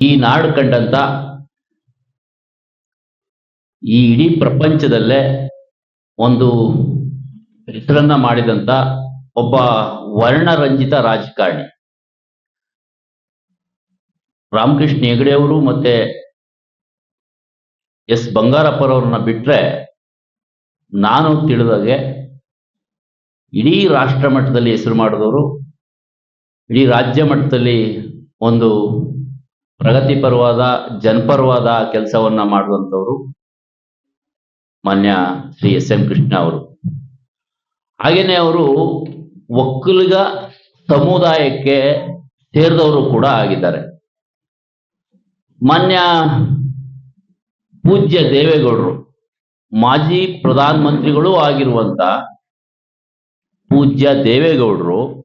ಈ ನಾಡು ಕಂಡಂತ ಈ ಇಡೀ ಪ್ರಪಂಚದಲ್ಲೇ ಒಂದು ಹೆಸರನ್ನ ಮಾಡಿದಂತ ಒಬ್ಬ ವರ್ಣರಂಜಿತ ರಾಜಕಾರಣಿ. ರಾಮಕೃಷ್ಣ ಹೆಗಡೆ ಅವರು ಮತ್ತೆ ಎಸ್ ಬಂಗಾರಪ್ಪರವ್ರನ್ನ ಬಿಟ್ರೆ ನಾನು ತಿಳಿದಾಗೆ ಇಡೀ ರಾಷ್ಟ್ರ ಮಟ್ಟದಲ್ಲಿ ಹೆಸರು ಮಾಡಿದವರು, ಇಡೀ ರಾಜ್ಯ ಮಟ್ಟದಲ್ಲಿ ಒಂದು ಪ್ರಗತಿಪರವಾದ ಜನಪರವಾದ ಕೆಲಸವನ್ನ ಮಾಡುವಂಥವ್ರು ಮಾನ್ಯ ಶ್ರೀ ಎಸ್ ಎಂ ಕೃಷ್ಣ ಅವರು. ಹಾಗೇನೆ ಅವರು ಒಕ್ಕಲಿಗ ಸಮುದಾಯಕ್ಕೆ ಸೇರಿದವರು ಕೂಡ ಆಗಿದ್ದಾರೆ. ಮಾನ್ಯ ಪೂಜ್ಯ ದೇವೇಗೌಡರು, ಮಾಜಿ ಪ್ರಧಾನ ಮಂತ್ರಿಗಳು ಆಗಿರುವಂತ ಪೂಜ್ಯ ದೇವೇಗೌಡರು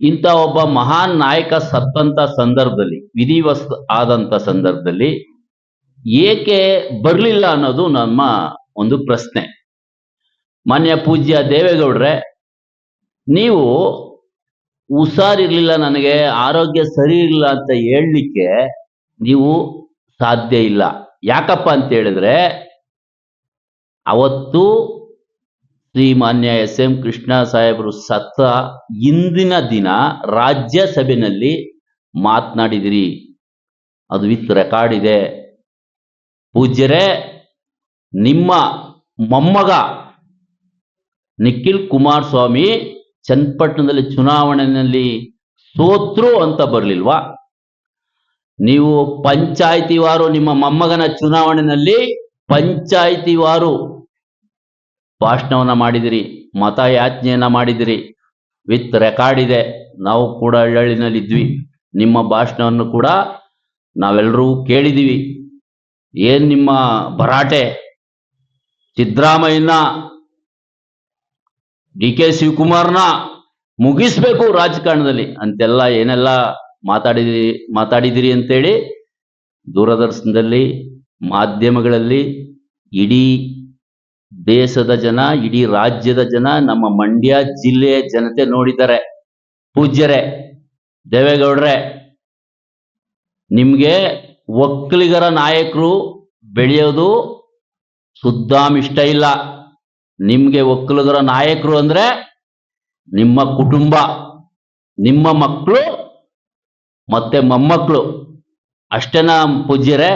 ಇಂಥ ಒಬ್ಬ ಮಹಾನ್ ನಾಯಕ ಸತ್ತಂತ ಸಂದರ್ಭದಲ್ಲಿ ವಿಧಿವಸ್ ಆದಂತ ಸಂದರ್ಭದಲ್ಲಿ ಏಕೆ ಬರಲಿಲ್ಲ ಅನ್ನೋದು ನಮ್ಮ ಒಂದು ಪ್ರಶ್ನೆ. ಮಾನ್ಯ ಪೂಜ್ಯ ದೇವೇಗೌಡ್ರೆ, ನೀವು ಹುಷಾರಿರ್ಲಿಲ್ಲ ನನಗೆ, ಆರೋಗ್ಯ ಸರಿ ಇರಲಿಲ್ಲ ಅಂತ ಹೇಳಲಿಕ್ಕೆ ನೀವು ಸಾಧ್ಯ ಇಲ್ಲ. ಯಾಕಪ್ಪ ಅಂತ ಹೇಳಿದ್ರೆ, ಅವತ್ತು ಶ್ರೀಮಾನ್ಯ ಎಸ್ ಎಂ ಕೃಷ್ಣ ಸಾಹೇಬರು ಸತ್ತ ಇಂದಿನ ದಿನ ರಾಜ್ಯಸಭೆಯಲ್ಲಿ ಮಾತನಾಡಿದಿರಿ. ಅದು ವಿತ್ ರೆಕಾರ್ಡ್ ಇದೆ. ಪೂಜ್ಯರೇ, ನಿಮ್ಮ ಮೊಮ್ಮಗ ನಿಖಿಲ್ ಕುಮಾರಸ್ವಾಮಿ ಚನ್ನಪಟ್ಟಣದಲ್ಲಿ ಚುನಾವಣೆಯಲ್ಲಿ ಸೋತ್ರು ಅಂತ ಬರಲಿಲ್ವಾ? ನೀವು ಪಂಚಾಯಿತಿವಾರು ನಿಮ್ಮ ಮೊಮ್ಮಗನ ಚುನಾವಣೆಯಲ್ಲಿ ಪಂಚಾಯಿತಿವಾರು ಭಾಷಣವನ್ನ ಮಾಡಿದಿರಿ ಮತಯಾಚನೆಯನ್ನ ಮಾಡಿದಿರಿ. ವಿತ್ ರೆಕಾರ್ಡ್ ಇದೆ. ನಾವು ಕೂಡ ಹಳ್ಳಿನಲ್ಲಿ ಇದ್ವಿ ನಿಮ್ಮ ಭಾಷಣವನ್ನು ಕೂಡ ನಾವೆಲ್ಲರೂ ಕೇಳಿದೀವಿ. ಏನ್ ನಿಮ್ಮ ಭರಾಟೆ? ಸಿದ್ದರಾಮಯ್ಯನ ಡಿ ಕೆ ಶಿವಕುಮಾರ್ನ ಮುಗಿಸ್ಬೇಕು ರಾಜಕಾರಣದಲ್ಲಿ. ಅಂತೆಲ್ಲ ಏನೆಲ್ಲ ಮಾತಾಡಿದಿರಿ ಮಾತಾಡಿದಿರಿ ಅಂತೇಳಿ ದೂರದರ್ಶನದಲ್ಲಿ, ಮಾಧ್ಯಮಗಳಲ್ಲಿ ಇಡೀ ದೇಶದ ಜನ, ಇಡೀ ರಾಜ್ಯದ ಜನ ನಮ್ಮ ಮಂಡ್ಯ ಜಿಲ್ಲೆಯ ಜನತೆ ನೋಡಿದ್ದಾರೆ. ಪೂಜ್ಯರೇ ದೇವೇಗೌಡ್ರೆ, ನಿಮಗೆ ಒಕ್ಕಲಿಗರ ನಾಯಕರು ಬೆಳೆಯೋದು ಸುದ್ದಾಮ್ ಇಷ್ಟ ಇಲ್ಲ. ನಿಮಗೆ ಒಕ್ಕಲಿಗರ ನಾಯಕರು ಅಂದರೆ ನಿಮ್ಮ ಕುಟುಂಬ, ನಿಮ್ಮ ಮಕ್ಕಳು ಮತ್ತೆ ಮೊಮ್ಮಕ್ಕಳು. ಅಷ್ಟೇನಾ ಪೂಜ್ಯರೇ.